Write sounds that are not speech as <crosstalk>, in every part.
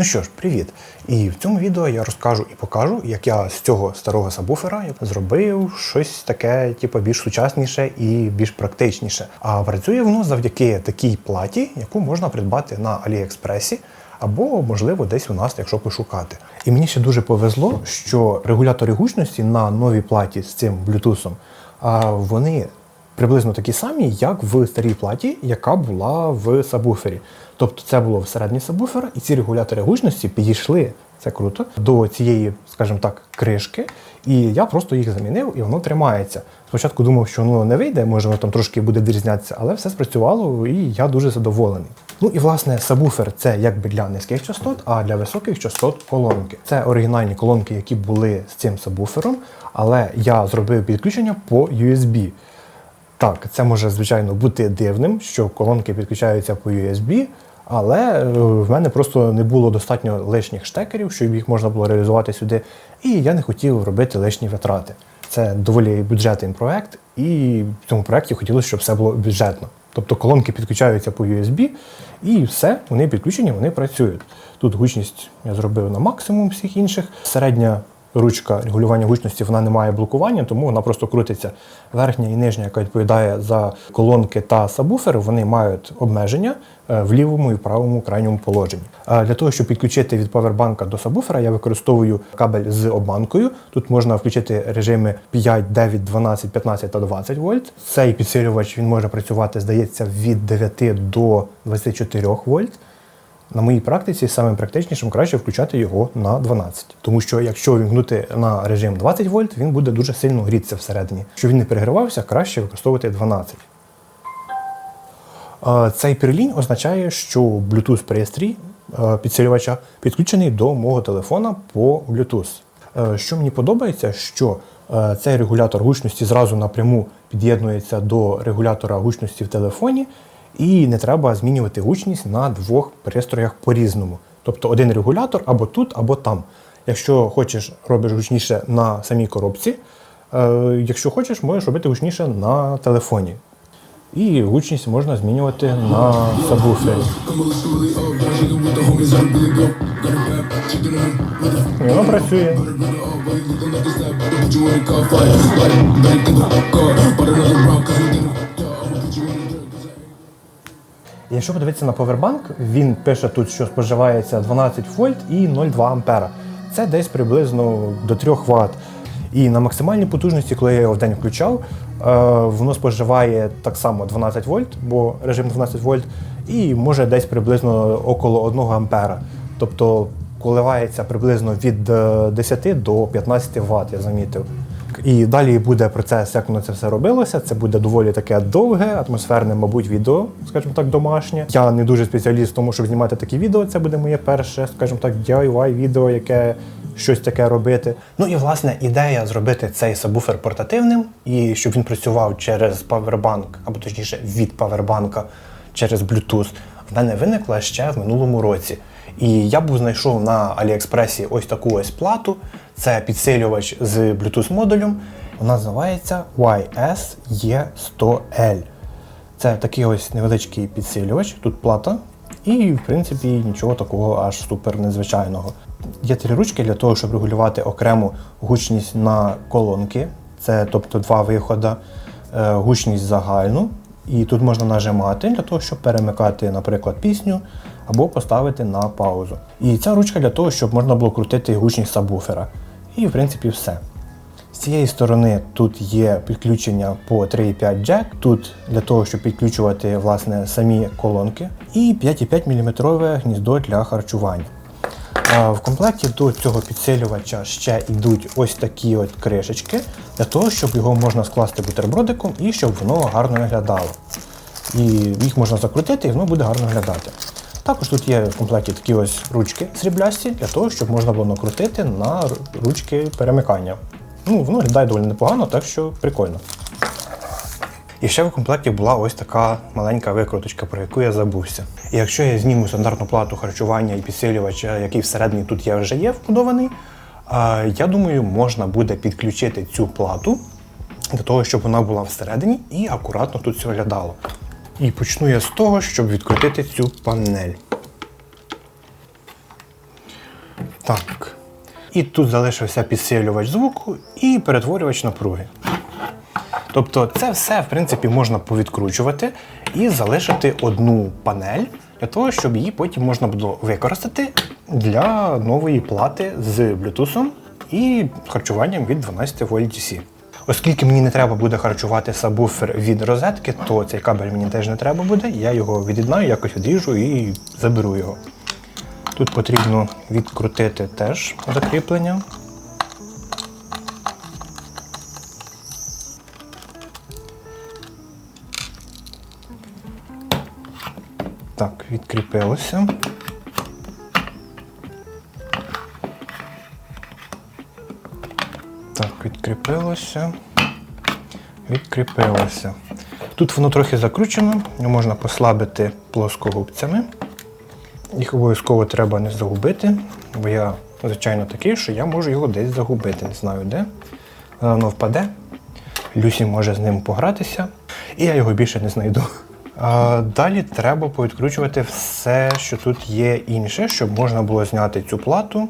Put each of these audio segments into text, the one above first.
Ну що ж, привіт! І в цьому відео я розкажу і покажу, як я з цього старого сабвуфера зробив щось таке, типу, більш сучасніше і більш практичніше. А працює воно завдяки такій платі, яку можна придбати на Аліекспресі. Або, можливо, десь у нас, якщо пошукати. І мені ще дуже повезло, що регулятори гучності на новій платі з цим блютусом, вони приблизно такі самі, як в старій платі, яка була в сабвуфері. Тобто це було всередині сабвуфера, і ці регулятори гучності підійшли. Це круто до цієї, скажімо так, кришки, і я просто їх замінив, і воно тримається. Спочатку думав, що воно не вийде, може воно там трошки буде відрізнятися, але все спрацювало, і я дуже задоволений. Ну і власне сабвуфер це якби для низьких частот, а для високих частот колонки. Це оригінальні колонки, які були з цим сабвуфером, але я зробив підключення по USB. Так, це може, звичайно, бути дивним, що колонки підключаються по USB, але е, в мене просто не було достатньо лишніх штекерів, щоб їх можна було реалізувати сюди, і я не хотів робити лишні витрати. Це доволі бюджетний проект, і в цьому проекті хотілося, щоб все було бюджетно. Тобто колонки підключаються по USB, і все, вони підключені, вони працюють. Тут гучність я зробив на максимум всіх інших. Середня ручка регулювання гучності вона не має блокування, тому вона просто крутиться. Верхня і нижня, яка відповідає за колонки та сабвуфери, вони мають обмеження е, в лівому і правому крайньому положенні. Для того, щоб підключити від павербанка до сабвуфера, я використовую кабель з обманкою. Тут можна включити режими 5, 9, 12, 15 та 20 вольт. Цей підсилювач він може працювати, здається, від 9 до 24 вольт. На моїй практиці самим практичнішим краще включати його на 12. Тому що якщо вімкнути на режим 20 вольт, він буде дуже сильно грітися всередині. Щоб він не перегрівався, краще використовувати 12. Цей перлінь означає, що Bluetooth пристрій підсилювача підключений до мого телефона по Bluetooth. Що мені подобається, що цей регулятор гучності зразу напряму під'єднується до регулятора гучності в телефоні. І не треба змінювати гучність на двох пристроях по-різному. Тобто один регулятор або тут, або там. Якщо хочеш, робиш гучніше на самій коробці. Е, якщо хочеш, можеш робити гучніше на телефоні. І гучність можна змінювати на сабвуфері. І воно працює. Якщо подивитися на повербанк, він пише тут, що споживається 12 вольт і 0,2 ампера. Це десь приблизно до 3 Вт. І на максимальній потужності, коли я його в день включав, е, воно споживає так само 12 вольт, бо режим 12 вольт, і може десь приблизно около 1 ампера. Тобто коливається приблизно від 10 е, до 15 Вт, я замітив. І далі буде процес, як воно це все робилося. Це буде доволі таке довге, атмосферне, мабуть, відео, скажімо так, домашнє. Я не дуже спеціаліст в тому, щоб знімати такі відео. Це буде моє перше, скажімо так, DIY відео, яке щось таке робити. Ну і власне ідея зробити цей сабвуфер портативним і щоб він працював через павербанк, або точніше від павербанка через Bluetooth. В мене виникла ще в минулому році. І я був знайшов на Аліекспресі ось таку ось плату. Це підсилювач з Bluetooth модулем. Вона називається YSE100L. Це такий ось невеличкий підсилювач, тут плата. І, в принципі, нічого такого аж супер незвичайного. Є три ручки для того, щоб регулювати окрему гучність на колонки. Це тобто два виходи, е, гучність загальну. І тут можна нажимати для того, щоб перемикати, наприклад, пісню або поставити на паузу. І ця ручка для того, щоб можна було крутити гучність сабвуфера. І в принципі все. З цієї сторони тут є підключення по 3,5 джек, тут для того, щоб підключувати власне, самі колонки, і 5,5 мм гніздо для харчування. В комплекті до цього підсилювача ще йдуть ось такі от кришечки, для того, щоб його можна скласти бутербродиком і щоб воно гарно виглядало. І їх можна закрутити і воно буде гарно виглядати. Також тут є в комплекті такі ось ручки сріблясті, для того, щоб можна було накрутити на ручки перемикання. Ну, Воно виглядає доволі непогано, так що прикольно. І ще в комплекті була ось така маленька викруточка, про яку я забувся. І якщо я зніму стандартну плату харчування і підсилювач, е, який всередині тут є вже є вбудований, я думаю, можна буде підключити цю плату для того, щоб вона була всередині і акуратно тут все виглядало. І почну я з того, щоб відкрутити цю панель. Так. І тут залишився підсилювач звуку і перетворювач напруги. Тобто це все, в принципі, можна повідкручувати і залишити одну панель для того, щоб її потім можна було використати для нової плати з Bluetooth і харчуванням від 12 вольт DC. Оскільки мені не треба буде харчувати сабвуфер від розетки, то цей кабель мені теж не треба буде. Я його від'єднаю, якось відріжу і заберу його. Тут потрібно відкрутити теж закріплення. Так, відкріпилося. Відкріпилося. Відкріпилося. Тут воно трохи закручено, можна послабити плоскогубцями. Їх обов'язково треба не загубити, бо я, звичайно, такий, що я можу його десь загубити, не знаю де. Воно впаде. Люсі може з ним погратися, і я його більше не знайду. А, далі треба повідкручувати все, що тут є інше, щоб можна було зняти цю плату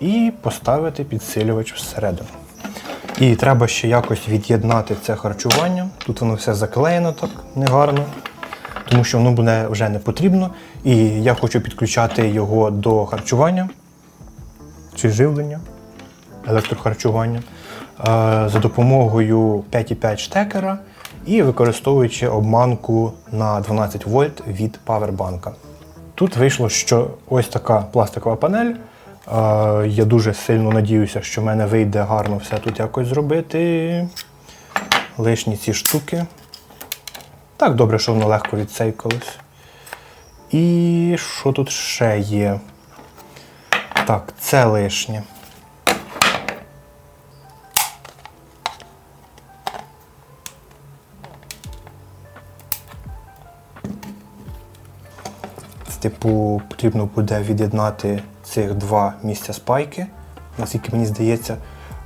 і поставити підсилювач всередину. І треба ще якось від'єднати це харчування. Тут воно все заклеєно так негарно, тому що воно буде вже не потрібно. І я хочу підключати його до харчування чи живлення, електрохарчування е, за допомогою 5,5 штекера і використовуючи обманку на 12 вольт від павербанка. Тут вийшло, що ось така пластикова панель. Я дуже сильно надіюся, що в мене вийде гарно все тут якось зробити. Лишні ці штуки. Так, добре, що воно легко відсейкалось. І що тут ще є? Так, це лишнє. Типу, потрібно буде від'єднати цих два місця спайки, наскільки мені здається,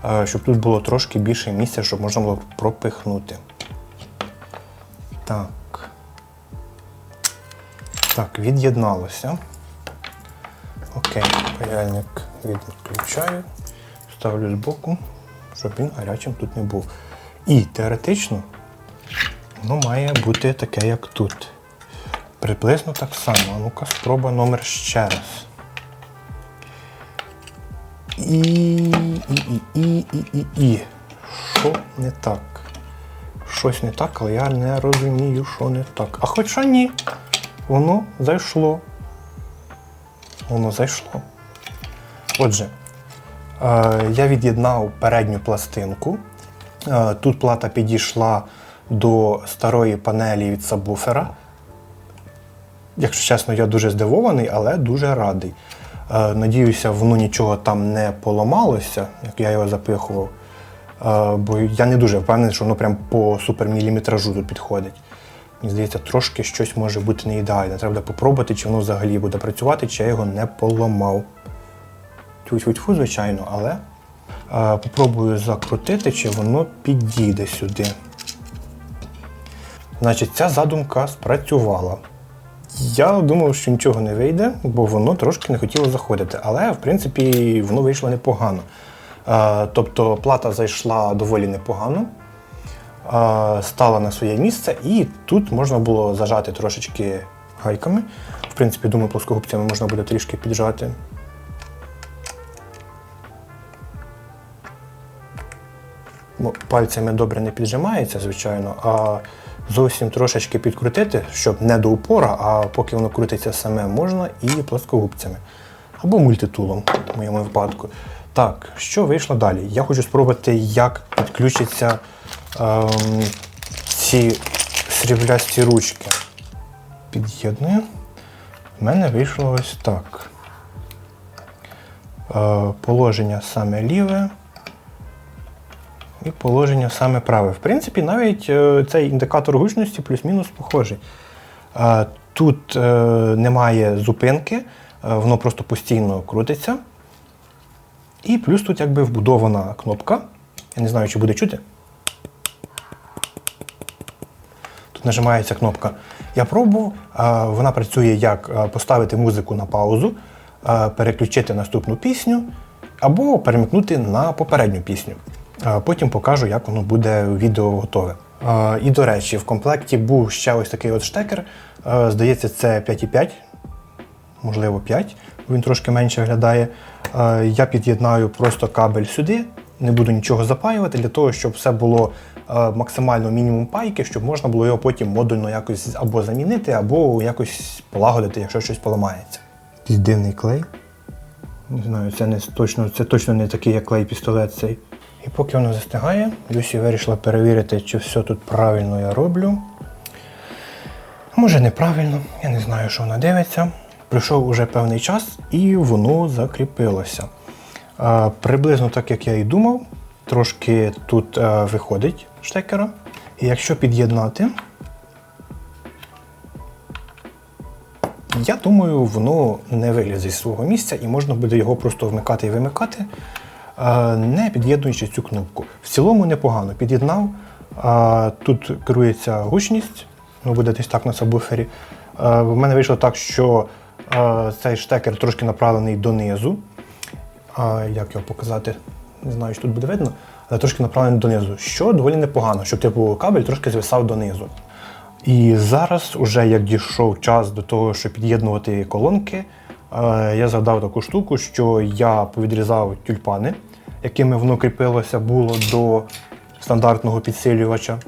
е, щоб тут було трошки більше місця, щоб можна було пропихнути. Так. Так, від'єдналося. Окей, паяльник відключаю, ставлю збоку, щоб він гарячим тут не був. І теоретично воно має бути таке, як тут. Приблизно так само. Ну-ка, спроба номер ще раз. І, і, і, і, і, і, і. Що не так? Щось не так, але я не розумію, що не так. А хоча ні, воно зайшло. Воно зайшло. Отже, е, я від'єднав передню пластинку. Е, тут плата підійшла до старої панелі від сабвуфера. Якщо чесно, я дуже здивований, але дуже радий. Е, надіюся, воно нічого там не поламалося, як я його запихував. Е, бо я не дуже впевнений, що воно прям по суперміліметражу тут підходить. Мені здається, трошки щось може бути не ідеальне. Треба попробувати, чи воно взагалі буде працювати, чи я його не поламав. Тьфу-тьфу-тьфу, звичайно, але е, попробую закрутити, чи воно підійде сюди. Значить, ця задумка спрацювала. Я думав, що нічого не вийде, бо воно трошки не хотіло заходити. Але, в принципі, воно вийшло непогано. Тобто плата зайшла доволі непогано, стала на своє місце, і тут можна було зажати трошечки гайками. В принципі, думаю, плоскогубцями можна буде трішки піджати. Пальцями добре не піджимається, звичайно, а зовсім трошечки підкрутити, щоб не до упора, а поки воно крутиться саме, можна і плоскогубцями. Або мультитулом, в моєму випадку. Так, що вийшло далі? Я хочу спробувати, як підключаться ем, ці сріблясті ручки. Під'єдную. У мене вийшло ось так. Е, положення саме ліве і положення саме праве. В принципі, навіть е, цей індикатор гучності плюс-мінус похожий. Е, Тут е, немає зупинки, воно просто постійно крутиться. І плюс тут якби вбудована кнопка. Я не знаю, чи буде чути. Тут нажимається кнопка. Я пробував, вона працює як поставити музику на паузу, переключити наступну пісню або перемикнути на попередню пісню. Потім покажу, як воно буде відео готове. І до речі, в комплекті був ще ось такий от штекер. Здається, це 5,5, можливо 5, бо він трошки менше виглядає. Я під'єднаю просто кабель сюди, не буду нічого запаювати для того, щоб все було максимально мінімум пайки, щоб можна було його потім модульно якось або замінити, або якось полагодити, якщо щось поламається. Якийсь дивний клей. Не знаю, це не точно, це точно не такий, як клей пістолет цей. І поки воно застигає, Люсі вирішила перевірити, чи все тут правильно я роблю. Може неправильно, я не знаю, що вона дивиться. Пройшов уже певний час і воно закріпилося. А, приблизно так, як я і думав, трошки тут е, виходить штекера. І якщо під'єднати, я думаю, воно не вилізе з свого місця і можна буде його просто вмикати і вимикати, не під'єднуючи цю кнопку. В цілому непогано. Під'єднав. Тут керується гучність, ну буде десь так на сабвуфері. Е, В мене вийшло так, що е, цей штекер трошки направлений донизу. Як його показати? Не знаю, чи тут буде видно, але трошки направлений донизу, що доволі непогано, щоб типу кабель трошки звисав донизу. І зараз, уже як дійшов час до того, щоб під'єднувати колонки, е, я згадав таку штуку, що я повідрізав тюльпани, якими воно кріпилося було до стандартного підсилювача,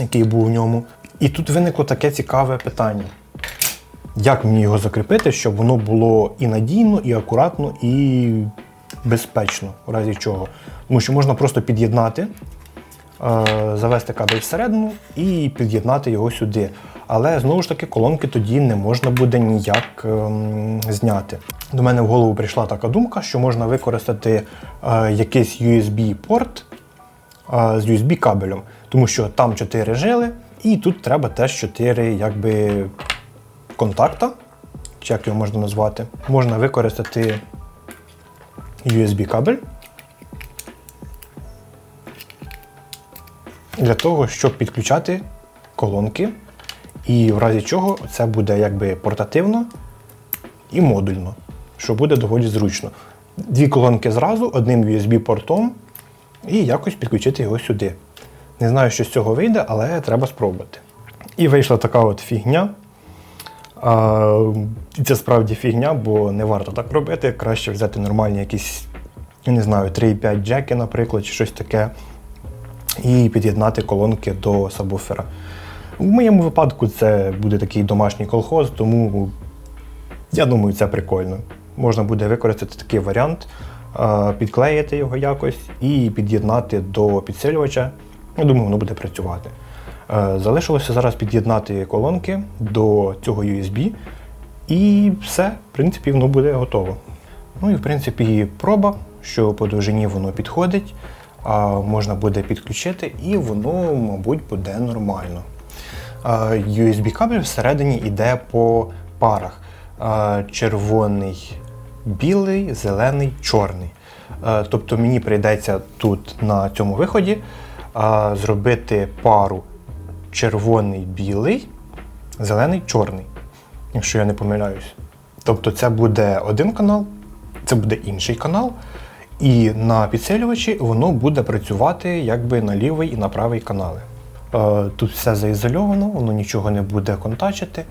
який був в ньому. І тут виникло таке цікаве питання. Як мені його закріпити, щоб воно було і надійно, і акуратно, і безпечно, в разі чого. Тому що можна просто під'єднати, е, завести кабель всередину і під'єднати його сюди. Але знову ж таки колонки тоді не можна буде ніяк ем, зняти. До мене в голову прийшла така думка, що можна використати е, якийсь USB-порт е, з USB кабелем, тому що там 4 жили, і тут треба теж 4 якби, контакта, чи як його можна назвати. Можна використати USB кабель для того, щоб підключати колонки. І в разі чого це буде якби портативно і модульно, що буде доволі зручно. Дві колонки зразу, одним USB-портом, і якось підключити його сюди. Не знаю, що з цього вийде, але треба спробувати. І вийшла така от фігня. А, це справді фігня, бо не варто так робити. Краще взяти нормальні якісь, я не знаю, 3,5 джеки, наприклад, чи щось таке, і під'єднати колонки до сабвуфера. В моєму випадку це буде такий домашній колхоз, тому я думаю, це прикольно. Можна буде використати такий варіант, підклеїти його якось і під'єднати до підсилювача. Я думаю, воно буде працювати. Е, Залишилося зараз під'єднати колонки до цього USB, і все, в принципі, воно буде готово. Ну і в принципі проба, що по довжині воно підходить, можна буде підключити, і воно, мабуть, буде нормально. USB кабель всередині йде по парах: червоний, білий, зелений, чорний. Тобто мені прийдеться тут на цьому виході зробити пару червоний, білий, зелений, чорний, якщо я не помиляюсь. Тобто це буде один канал, це буде інший канал, і на підсилювачі воно буде працювати якби на лівий і на правий канали. Е, Тут все заізольовано, воно нічого не буде контачити.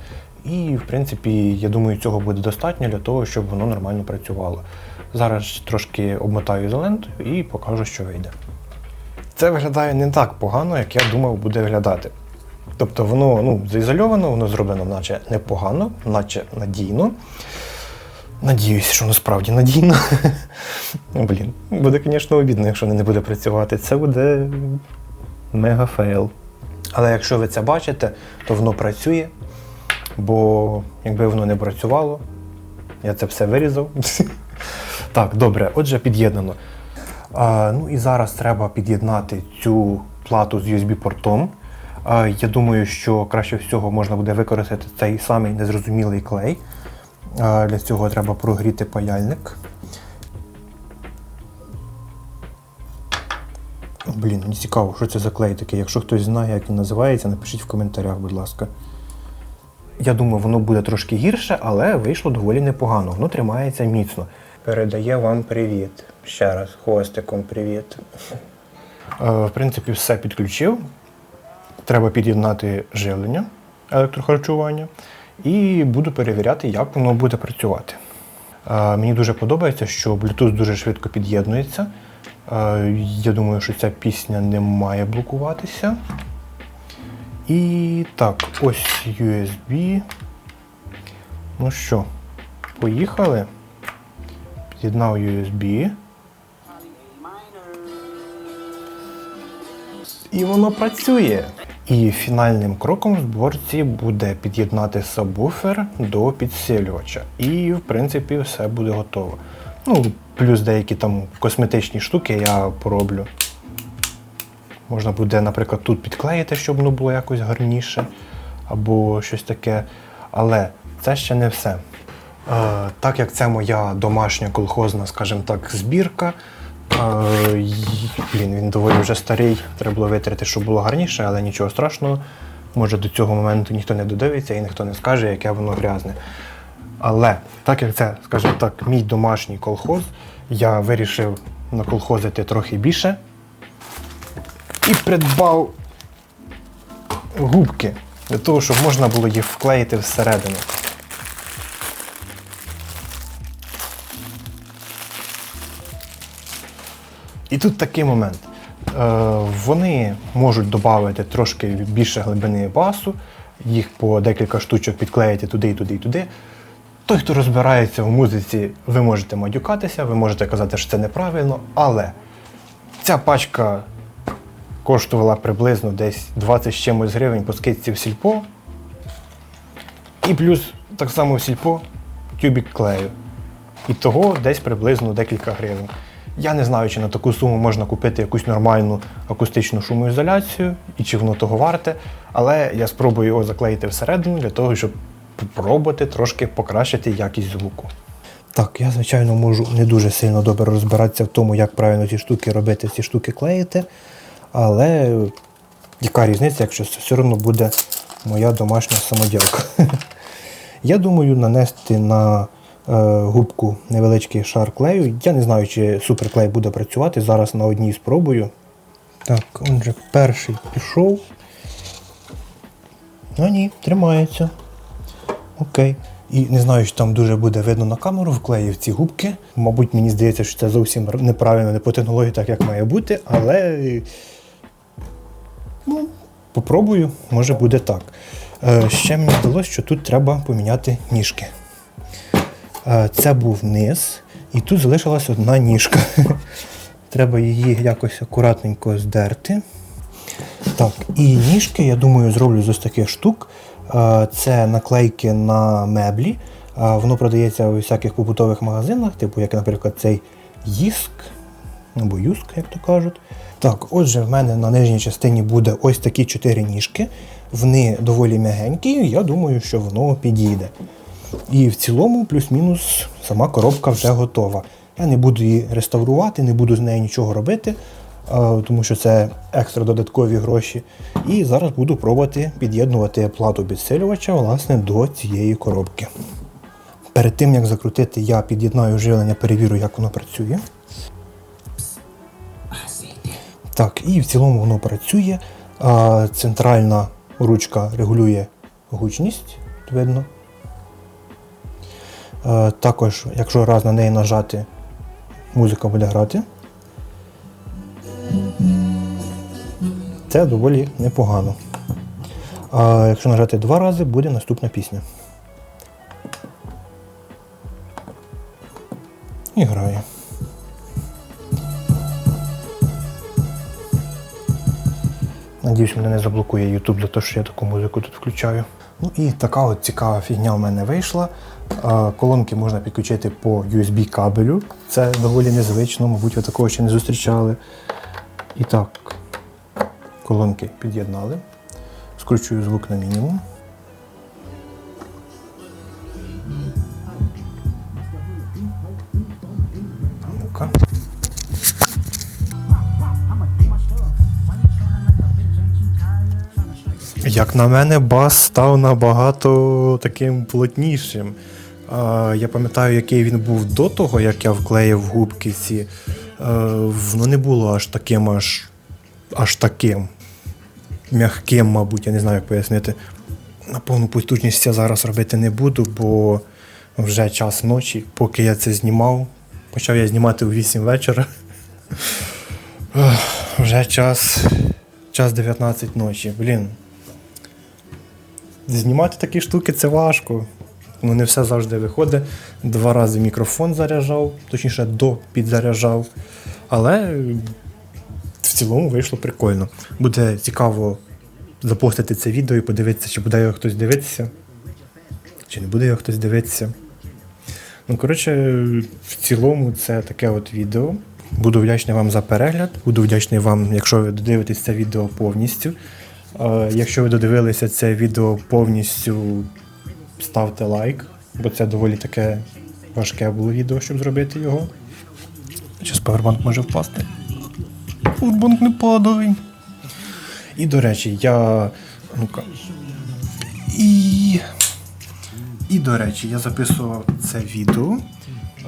І, в принципі, я думаю, цього буде достатньо для того, щоб воно нормально працювало. Зараз трошки обмотаю ізолентою і покажу, що вийде. Це виглядає не так погано, як я думав, буде виглядати. Тобто воно ну, заізольовано, воно зроблено наче непогано, наче надійно. Надіюсь, що насправді надійно. Ну, <laughs> Блін, буде, звісно, обідно, якщо не буде працювати. Це буде мега фейл. Але якщо ви це бачите, то воно працює, бо якби воно не працювало, я це все вирізав. <laughs> Так, добре, отже, під'єднано. А, ну і зараз треба під'єднати цю плату з USB-портом. Я думаю, що краще всього можна буде використати цей самий незрозумілий клей. А, для цього треба прогріти паяльник. Блін, мені цікаво, що це за клей такий. Якщо хтось знає, як він називається, напишіть в коментарях, будь ласка. Я думаю, воно буде трошки гірше, але вийшло доволі непогано. Воно тримається міцно. Передає вам привіт. Ще раз, хвостиком привіт. Е, В принципі, все підключив. Треба під'єднати живлення електрохарчування і буду перевіряти, як воно буде працювати. Е, Мені дуже подобається, що Bluetooth дуже швидко під'єднується. Е, Я думаю, що ця пісня не має блокуватися. І так, ось USB. Ну що, поїхали. Під'єднав USB. І воно працює. І фінальним кроком в зборці буде під'єднати сабвуфер до підсилювача. І, в принципі, все буде готово. Ну, плюс деякі там косметичні штуки я пороблю. Можна буде, наприклад, тут підклеїти, щоб воно було якось гарніше, або щось таке. Але це ще не все. Е, так як це моя домашня колхозна, скажімо так, збірка. Е, блін, він доволі вже старий, треба було витерти, щоб було гарніше, але нічого страшного. Може до цього моменту ніхто не додивиться і ніхто не скаже, яке воно грязне. Але так як це, скажімо так, мій домашній колхоз, я вирішив наколхозити трохи більше і придбав губки для того, щоб можна було їх вклеїти всередину. І тут такий момент. Е, Вони можуть додати трошки більше глибини басу, їх по декілька штучок підклеїти туди, і туди, і туди. Той, хто розбирається в музиці, ви можете матюкатися, ви можете казати, що це неправильно, але ця пачка коштувала приблизно десь 20 з чимось гривень по скидці в сільпо. І плюс так само в сільпо тюбік клею. І того десь приблизно декілька гривень. Я не знаю, чи на таку суму можна купити якусь нормальну акустичну шумоізоляцію і чи воно того варте, але я спробую його заклеїти всередину для того, щоб спробувати трошки покращити якість звуку. Так, я, звичайно, можу не дуже сильно добре розбиратися в тому, як правильно ці штуки робити, ці штуки клеїти. Але яка різниця, якщо це все одно буде моя домашня самоділка. <laughs> Я думаю нанести на е, губку невеличкий шар клею. Я не знаю, чи суперклей буде працювати. Зараз на одній спробую. Так, отже, перший пішов. А ні, тримається. Окей. І не знаю, чи там дуже буде видно на камеру, вклеїв ці губки. Мабуть, мені здається, що це зовсім неправильно, не по технології, так як має бути, але ну, попробую, може буде так. Е, ще мені здалося, що тут треба поміняти ніжки. Е, це був низ, і тут залишилась одна ніжка. <laughs> Треба її якось акуратненько здерти. Так, і ніжки, я думаю, зроблю з ось таких штук. Е, Це наклейки на меблі. Е, Воно продається у всяких побутових магазинах, типу, як, наприклад, цей Їск або Юск, як то кажуть. Так, отже, в мене на нижній частині буде ось такі чотири ніжки. Вони доволі м'ягенькі, я думаю, що воно підійде. І в цілому, плюс-мінус, сама коробка вже готова. Я не буду її реставрувати, не буду з нею нічого робити, тому що це екстра додаткові гроші. І зараз буду пробувати під'єднувати плату підсилювача власне, до цієї коробки. Перед тим як закрутити, я під'єднаю живлення, перевірю, як воно працює. Так, і в цілому воно працює. Центральна ручка регулює гучність, видно. Також, якщо раз на неї нажати, музика буде грати. Це доволі непогано. А якщо нажати два рази, буде наступна пісня. І грає. Надіюсь, мене не заблокує YouTube за те, що я таку музику тут включаю. Ну і така от цікава фігня в мене вийшла. Колонки можна підключити по USB кабелю. Це доволі незвично, мабуть, ви такого ще не зустрічали. І так, колонки під'єднали. Скручую звук на мінімум. Як на мене, бас став набагато таким плотнішим. Я пам'ятаю, який він був до того, як я вклеїв губки ці. Е, воно не було аж таким, аж, аж таким. М'яким, мабуть, я не знаю, як пояснити. На повну потужність я зараз робити не буду, бо вже час ночі, поки я це знімав. Почав я знімати у 8 вечора. Вже час, час 19 ночі. Блін. Знімати такі штуки це важко. Ну, не все завжди виходить. Два рази мікрофон заряджав, точніше, до підзаряджав. Але цілому вийшло прикольно. Буде цікаво запостити це відео і подивитися, чи буде його хтось дивитися, чи не буде його хтось дивитися. Ну, коротше, в цілому це таке от відео. Буду вдячний вам за перегляд. Буду вдячний вам, якщо ви додивитесь це відео повністю. Е, якщо ви додивилися це відео повністю, ставте лайк, бо це доволі таке важке було відео, щоб зробити його. Зараз павербанк може впасти. Павербанк не падає. І, до речі, я. Ну-ка. І. І, до речі, я записував це відео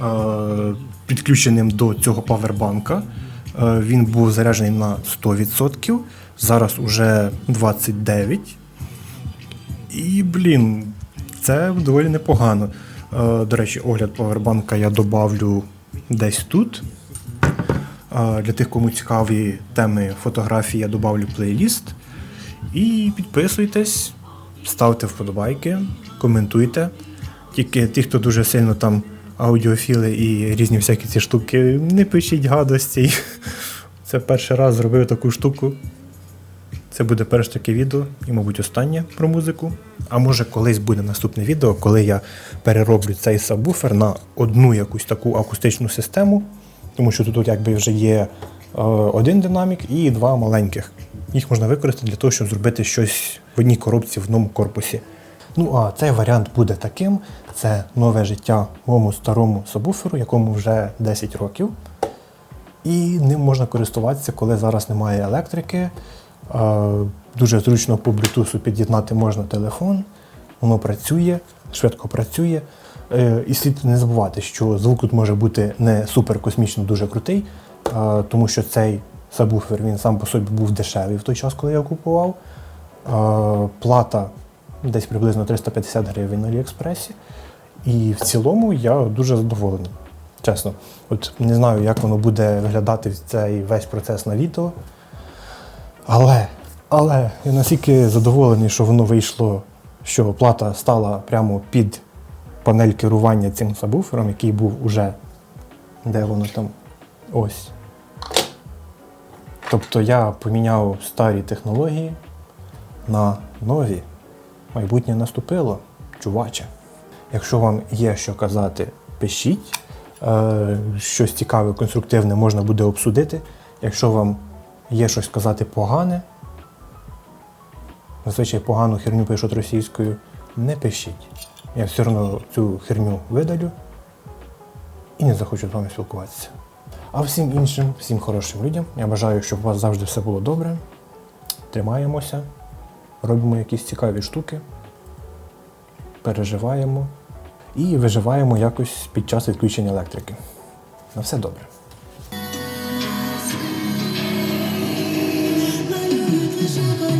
е, підключеним до цього павербанка. Е, він був заряджений на 100%, зараз уже 29%. І, блін, це доволі непогано. Е, до речі, огляд павербанка я добавлю десь тут. Для тих, кому цікаві теми фотографії, я добавлю плейліст. І підписуйтесь, ставте вподобайки, коментуйте. Тільки ті, хто дуже сильно там аудіофіли і різні всякі ці штуки, не пишіть гадості. Це перший раз зробив таку штуку. Це буде перше таке відео і, мабуть, останнє про музику. А може колись буде наступне відео, коли я перероблю цей сабвуфер на одну якусь таку акустичну систему, тому що тут якби вже є е, один динамік і два маленьких. Їх можна використати для того, щоб зробити щось в одній коробці в одному корпусі. Ну а цей варіант буде таким: це нове життя моєму старому сабвуферу, якому вже 10 років. І ним можна користуватися, коли зараз немає електрики. Е, Дуже зручно по Bluetooth під'єднати можна телефон, воно працює, швидко працює. Е, І слід не забувати, що звук тут може бути не супер космічно дуже крутий, тому що цей сабвуфер він сам по собі був дешевий в той час, коли я купував. Плата десь приблизно 350 гривень на Аліекспресі. І в цілому я дуже задоволений. Чесно, от не знаю, як воно буде виглядати цей весь процес на відео. Але, але я настільки задоволений, що воно вийшло, що плата стала прямо під панель керування цим сабвуфером, який був уже. Де воно там? Ось. Тобто я поміняв старі технології на нові. Майбутнє наступило, чуваче. Якщо вам є що казати, пишіть. Е, щось цікаве, конструктивне можна буде обсудити. Якщо вам є щось сказати погане, зазвичай погану херню пишуть російською, не пишіть. Я все одно цю херню видалю і не захочу з вами спілкуватися. А всім іншим, всім хорошим людям, я бажаю, щоб у вас завжди все було добре. Тримаємося, робимо якісь цікаві штуки, переживаємо і виживаємо якось під час відключення електрики. На все добре. Малюю